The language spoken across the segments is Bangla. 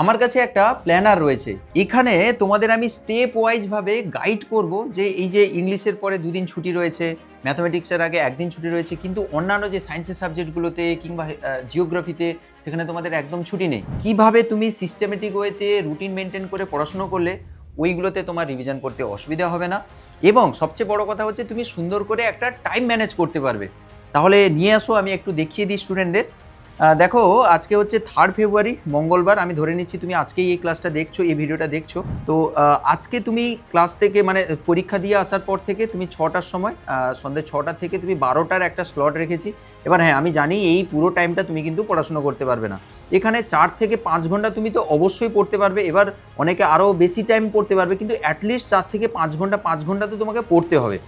আমার কাছে একটা প্ল্যানার রয়েছে। এখানে তোমাদের আমি স্টেপ ওয়াইজ ভাবে গাইড করব যে এই যে ইংলিশের পরে দুদিন ছুটি রয়েছে ম্যাথমেটিক্সের আগে একদিন ছুটি রয়েছে, কিন্তু অন্যান্য যে সায়েন্সের সাবজেক্টগুলোতে কিংবা জিওগ্রাফিতে সেখানে তোমাদের একদম ছুটি নেই। কীভাবে তুমি সিস্টেমেটিক ওয়েতে রুটিন মেনটেন করে পড়াশুনো করলে, ওইগুলোতে তোমার রিভিশন করতে অসুবিধা হবে না। এবং সবচেয়ে বড় কথা হচ্ছে, তুমি সুন্দর করে একটা টাইম ম্যানেজ করতে পারবে। তাহলে নিয়ে আসো, আমি একটু দেখিয়ে দিই স্টুডেন্টদের দেখো, আজকে হচ্ছে থার্ড ফেব্রুয়ারি মঙ্গলবার। আমি ধরে নিচ্ছি তুমি আজকেই এই ক্লাসটা দেখছ, এই ভিডিওটা দেখছ। তো আজকে তুমি ক্লাস থেকে মানে পরীক্ষা দিয়ে আসার পর থেকে তুমি ছটার সময় সন্ধ্যে ছটা থেকে তুমি বারোটার একটা স্লট রেখেছি। এবার হ্যাঁ আমি জানি এই পুরো টাইমটা তুমি কিন্তু পড়াশুনো করতে পারবে না। এখানে চার থেকে পাঁচ ঘণ্টা তুমি তো অবশ্যই পড়তে পারবে। এবার অনেকে আরও বেশি টাইম পড়তে পারবে, কিন্তু অ্যাটলিস্ট চার থেকে পাঁচ ঘণ্টা পাঁচ ঘণ্টা তো তোমাকে পড়তে হবে।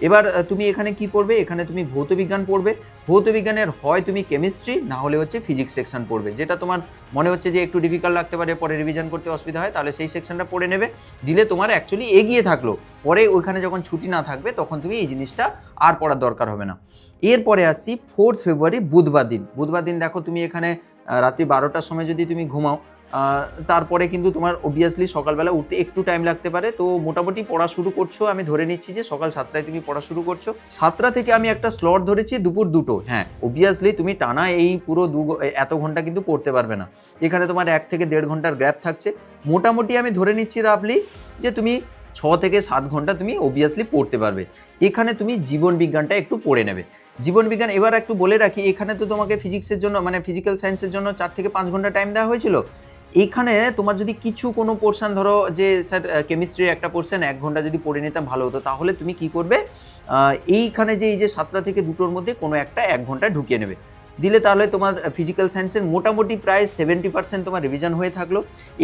এবার তুমি এখানে কি পড়বে? এখানে তুমি ভৌতবিজ্ঞান পড়বে। ভৌতবিজ্ঞানের হয় তুমি কেমিস্ট্রি না হলে হচ্ছে ফিজিক্স সেকশন পড়বে। যেটা তোমার মনে হচ্ছে যে একটু ডিফিকাল্ট লাগতে পারে, পরে রিভিশন করতে অসুবিধা হয়, তাহলে সেই সেকশনটা পড়ে নেবে। দিলে তোমার অ্যাকচুয়ালি এগিয়ে থাকল। পরে ওইখানে যখন ছুটি না থাকবে, তখন তুমি এই জিনিসটা আর পড়ার দরকার হবে না। এরপরে আসছি ফোর্থ ফেব্রুয়ারি বুধবার দিন। বুধবার দিন দেখো তুমি এখানে রাত্রি বারোটার সময় যদি তুমি ঘুমাও তারপরে কিন্তু তোমার অবভিয়াসলি সকালবেলা উঠতে একটু টাইম লাগতে পারে। তো মোটামুটি পড়া শুরু করছ, আমি ধরে নিচ্ছি যে সকাল সাতটায় তুমি পড়া শুরু করছ। সাতটা থেকে আমি একটা স্লট ধরেছি দুপুর দুটো। হ্যাঁ অবভিয়াসলি তুমি টানা এই পুরো দু এত ঘণ্টা কিন্তু পড়তে পারবে না। এখানে তোমার এক থেকে দেড় ঘণ্টার গ্যাপ থাকছে। মোটামুটি আমি ধরে নিচ্ছি রাফলি যে তুমি ছ থেকে সাত ঘণ্টা তুমি অবভিয়াসলি পড়তে পারবে। এখানে তুমি জীবন বিজ্ঞানটা একটু পড়ে নেবে। জীবন বিজ্ঞান এবার একটু বলে রাখি, এখানে তো তোমাকে ফিজিক্সের জন্য মানে ফিজিক্যাল সায়েন্সের জন্য চার থেকে পাঁচ ঘণ্টা টাইম দেওয়া হয়েছিল। এখানে তোমার যদি কিছু কোনো পোর্শন ধরো যে স্যার কেমিস্ট্রির একটা পোর্শন এক ঘণ্টা যদি পড়ে নিতাম ভালো হতো। তাহলে তুমি কি করবে? এইখানে যে, এই যে সাতটা থেকে দুটোর মধ্যে কোনো একটা এক ঘণ্টা ঢুকিয়ে নেবে। দিলে তাহলে তোমার ফিজিক্যাল সায়েন্সের মোটামুটি প্রায় সেভেন্টি পার্সেন্ট তোমার রিভিশন হয়ে থাকল।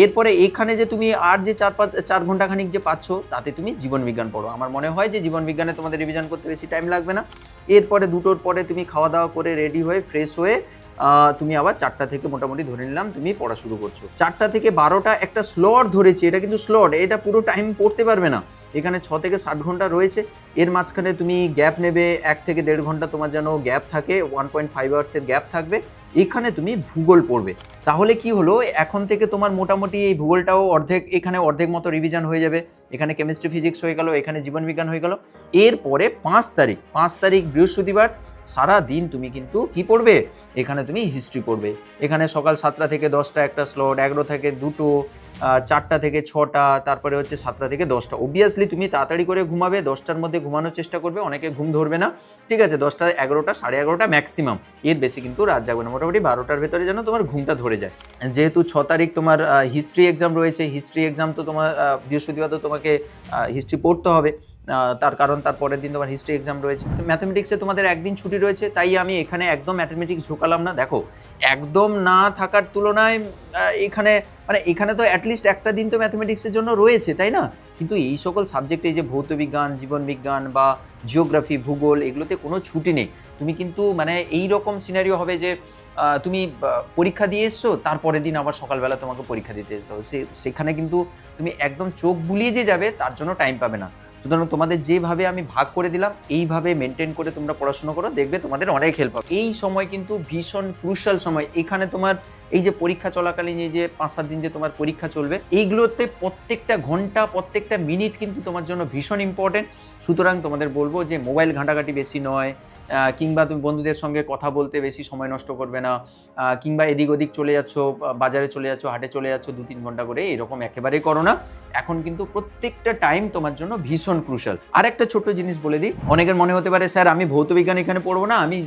এরপরে এখানে যে তুমি আর যে চার পাঁচ, চার ঘণ্টা খানিক যে পাচ্ছ, তাতে তুমি জীবন বিজ্ঞান পড়ো। আমার মনে হয় যে জীবন বিজ্ঞানে তোমাদের রিভিশন করতে বেশি টাইম লাগবে না। এরপরে দুটোর পরে তুমি খাওয়া দাওয়া করে রেডি হয়ে ফ্রেশ হয়ে তুমি আবার চারটা থেকে মোটামুটি ধরে নিলাম, তুমি পড়া শুরু করছ। চারটা থেকে বারোটা একটা স্লট ধরেছি, এটা কিন্তু স্লট এটা পুরো টাইম পড়তে পারবে না। এখানে ছ থেকে ষাট ঘণ্টা রয়েছে, এর মাঝখানে তুমি গ্যাপ নেবে, এক থেকে দেড় ঘণ্টা তোমার যেন গ্যাপ থাকে ওয়ান পয়েন্ট ফাইভ আওয়ার্সের গ্যাপ থাকবে। এখানে তুমি ভূগোল পড়বে। তাহলে কি হলো, এখন থেকে তোমার মোটামুটি এই ভূগোলটাও অর্ধেক, এখানে অর্ধেক মতো রিভিশন হয়ে যাবে। এখানে কেমিস্ট্রি ফিজিক্স হয়ে গেল, এখানে জীবন বিজ্ঞান হয়ে গেল। এরপরে পাঁচ তারিখ পাঁচ তারিখ বৃহস্পতিবার সারা দিন তুমি কিন্তু কি পড়বে? এখানে তুমি হিস্ট্রি পড়বে। এখানে সকাল সাতটা থেকে দশটা একটা স্লট এগারো থেকে দুটো চারটা থেকে ছটা, তারপরে হচ্ছে সাতটা থেকে দশটা। অবভিয়াসলি তুমি তাড়াতাড়ি করে ঘুমাবে, দশটার মধ্যে ঘুমানোর চেষ্টা করবে, অনেকে ঘুম ধরবে না। ঠিক আছে, দশটা এগারোটা, সাড়ে এগারোটা ম্যাক্সিমাম এর বেশি কিন্তু রাত জাগবে না। মোটামুটি বারোটার ভেতরে যেন তোমার ঘুমটা ধরে যায়। যেহেতু ছ তারিখ তোমার হিস্ট্রি এক্সাম রয়েছে হিস্ট্রি এক্সাম তো তোমার বৃহস্পতিবার তো তোমাকে হিস্ট্রি পড়তে হবে। তার কারণ তার পরের দিন তোমার হিস্ট্রি এক্সাম রয়েছে। ম্যাথমেটিক্সে তোমাদের একদিন ছুটি রয়েছে, তাই আমি এখানে একদম ম্যাথমেটিক্স ঢুকালাম না। দেখো, একদম না থাকার তুলনায় এখানে মানে এখানে তো অ্যাটলিস্ট একটা দিন তো ম্যাথমেটিক্সের জন্য রয়েছে, তাই না? কিন্তু এই সকল সাবজেক্টে যে ভৌতবিজ্ঞান জীবনবিজ্ঞান বা জিওগ্রাফি ভূগোল, এগুলোতে কোনো ছুটি নেই। তুমি কিন্তু মানে এই রকম সিনারিও হবে যে তুমি পরীক্ষা দিয়ে এসছো তারপরের দিন আবার সকালবেলা তোমাকে পরীক্ষা দিতে যেতে সেখানে কিন্তু তুমি একদম চোখ বুলিয়ে যে যাবে, তার জন্য টাইম পাবে না। সুতরাং তোমাদের যেভাবে আমি ভাগ করে দিলাম, এইভাবে মেনটেন করে তোমরা পড়াশোনা করো, দেখবে তোমাদের অনেক হেল্প হবে। এই সময় কিন্তু ভীষণ ক্রুশাল সময়। এখানে তোমার এই যে পরীক্ষা চলাকালীন এই যে পাঁচ সাত দিন যে তোমার পরীক্ষা চলবে, এইগুলোতে প্রত্যেকটা ঘণ্টা, প্রত্যেকটা মিনিট কিন্তু তোমার জন্য ভীষণ ইম্পর্টেন্ট সুতরাং তোমাদের বলব যে মোবাইল ঘাঁটাঘাঁটি বেশি নয় কিংবা তুমি বন্ধুদের সঙ্গে কথা বলতে বেশি সময় নষ্ট করবে না কিংবা এদিক ওদিক চলে যাচ্ছ বাজারে চলে যাচ্ছ, হাটে চলে যাচ্ছ দু তিন ঘণ্টা করে, এরকম একেবারেই করো না। এখন কিন্তু প্রত্যেকটা টাইম তোমার জন্য ভীষণ ক্রুশাল আর একটা ছোট্ট জিনিস বলে দিই, অনেকের মনে হতে পারে, স্যার, আমি ভৌতবিজ্ঞান এখানে পড়ব না, আমি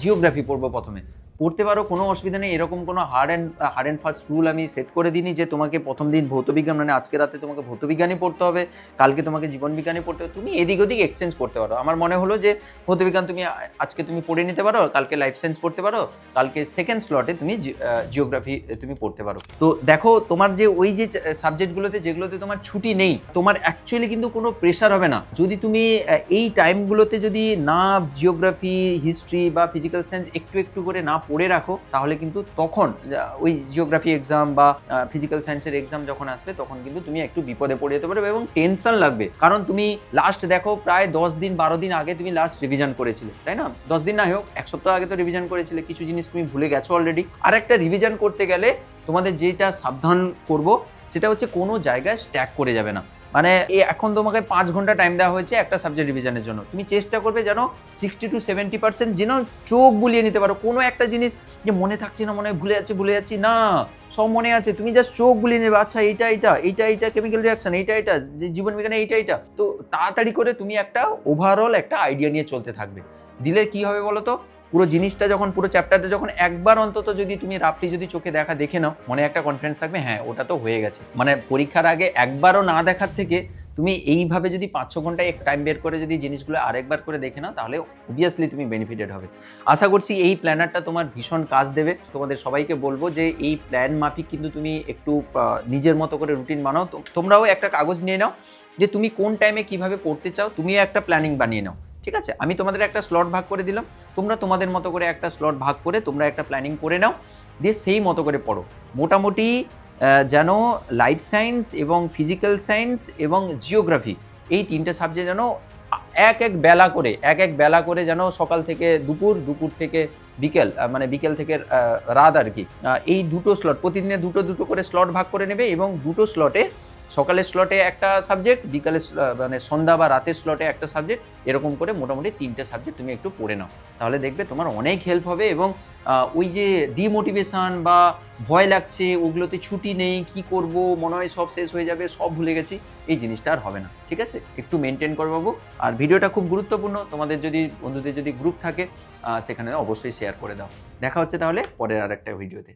জিওগ্রাফি পড়ব প্রথমে। পড়তে পারো, কোনো অসুবিধা নেই। এরকম কোনো hard and hard and fast rule আমি সেট করে দিইনি যে তোমাকে প্রথম দিন ভৌতবিজ্ঞান মানে আজকে রাতে তোমাকে ভৌতবিজ্ঞানই পড়তে হবে, কালকে তোমাকে জীবনবিজ্ঞানী পড়তে হবে। তুমি এদিক ওদিক এক্সচেঞ্জ করতে পারো। আমার মনে হলো যে ভৌতবিজ্ঞান তুমি আজকে তুমি পড়ে নিতে পারো, কালকে লাইফ সায়েন্স পড়তে পারো, কালকে সেকেন্ড স্লটে তুমি জিওগ্রাফি তুমি পড়তে পারো। তো দেখো, তোমার যে ওই যে সাবজেক্টগুলোতে যেগুলোতে তোমার ছুটি নেই, তোমার অ্যাকচুয়ালি কিন্তু কোনো প্রেশার হবে না। যদি তুমি এই টাইমগুলোতে যদি না জিওগ্রাফি হিস্ট্রি বা ফিজিক্যাল সায়েন্স একটু একটু করে না পড়ে রাখো, তাহলে কিন্তু তখন ওই জিওগ্রাফি এক্সাম বা ফিজিক্যাল সায়েন্সের এক্সাম যখন আসবে, তখন কিন্তু তুমি একটু বিপদে পড়ে যেতে পারবে এবং টেনশন লাগবে। কারণ তুমি লাস্ট দেখো প্রায় দশ দিন, বারো দিন আগে তুমি লাস্ট রিভিশন করেছিলে, তাই না? দশ দিন না হোক, এক সপ্তাহ আগে তো রিভিশন করেছিলে, কিছু জিনিস তুমি ভুলে গেছো অলরেডি আর একটা রিভিশন করতে গেলে তোমাদের যেটা সাবধান করব, সেটা হচ্ছে কোনো জায়গায় স্ট্যাক করে যাবে না। মানে এখন তোমাকে পাঁচ ঘণ্টা টাইম দেওয়া হয়েছে একটা সাবজেক্ট রিভিশনের জন্য। তুমি চেষ্টা করবে যেন সিক্সটি টু সেভেন্টি পার্সেন্ট যেন চোখ বুলিয়ে নিতে পারো। কোনো একটা জিনিস যে মনে থাকছে না, মনে ভুলে যাচ্ছে, ভুলে যাচ্ছি, না। সব মনে আছে। তুমি জাস্ট চোখ বুলিয়ে নেবে আচ্ছা এইটা এইটা এইটা এইটা কেমিক্যাল রিয়াকশন এইটা এইটা, যে জীবন বিজ্ঞানে এইটা এইটা। তো তাড়াতাড়ি করে তুমি একটা ওভারঅল একটা আইডিয়া নিয়ে চলতে থাকবে। দিলে কি হবে বলো তো পুরো জিনিসটা যখন, পুরো চ্যাপ্টারটা যখন একবার অন্তত যদি তুমি রাফলি যদি চোখে দেখা দেখে নাও, মনে একটা কনফিডেন্স থাকবে হ্যাঁ ওটা তো হয়ে গেছে। মানে পরীক্ষার আগে একবারও না দেখার থেকে তুমি এইভাবে যদি পাঁচ ছ ঘন্টায় এক টাইম বের করে যদি জিনিসগুলো আরেকবার করে দেখে নাও, তাহলে অবভিয়াসলি তুমি বেনিফিটেড হবে। আশা করছি এই প্ল্যানারটা তোমার ভীষণ কাজ দেবে। তোমাদের সবাইকে বলব যে এই প্ল্যান মাফিক কিন্তু তুমি একটু নিজের মতো করে রুটিন বানাও। তোমরাও একটা কাগজ নিয়ে নাও যে তুমি কোন টাইমে কীভাবে পড়তে চাও, তুমিও একটা প্ল্যানিং বানিয়ে নাও। ঠিক আছে? আমি তোমাদের একটা স্লট ভাগ করে দিলাম। তোমরা তোমাদের মতো করে একটা স্লট ভাগ করে তোমরা একটা প্ল্যানিং করে নাও। দিয়ে সেই মতো করে পড়ো। মোটামুটি যেন লাইফ সায়েন্স এবং ফিজিক্যাল সায়েন্স এবং জিওগ্রাফি এই তিনটে সাবজেক্ট যেন এক এক বেলা করে, এক এক বেলা করে যেন সকাল থেকে দুপুর দুপুর থেকে বিকেল মানে বিকেল থেকে রাত আর কি। এই দুটো স্লট প্রতিদিনে দুটো দুটো করে স্লট ভাগ করে নেবে এবং দুটো স্লটে সকালের স্লটে একটা সাবজেক্ট আহ, মানে সন্ধ্যা বা রাতের স্লটে একটা সাবজেক্ট এরকম করে মোটামুটি তিনটে সাবজেক্ট তুমি একটু পড়ে নাও। তাহলে দেখবে তোমার অনেক হেল্প হবে এবং ওই যে ডিমোটিভেশন বা ভয় লাগছে ওগুলোতে ছুটি নেই কি করব মনে হয় সব শেষ হয়ে যাবে সব ভুলে গেছি এই জিনিসটা আর হবে না ঠিক আছে? একটু মেনটেন করো বাবু। আর ভিডিওটা খুব গুরুত্বপূর্ণ তোমাদের যদি বন্ধুদের যদি গ্রুপ থাকে সেখানে অবশ্যই শেয়ার করে দাও। দেখা হচ্ছে তাহলে পরের আর একটা ভিডিওতে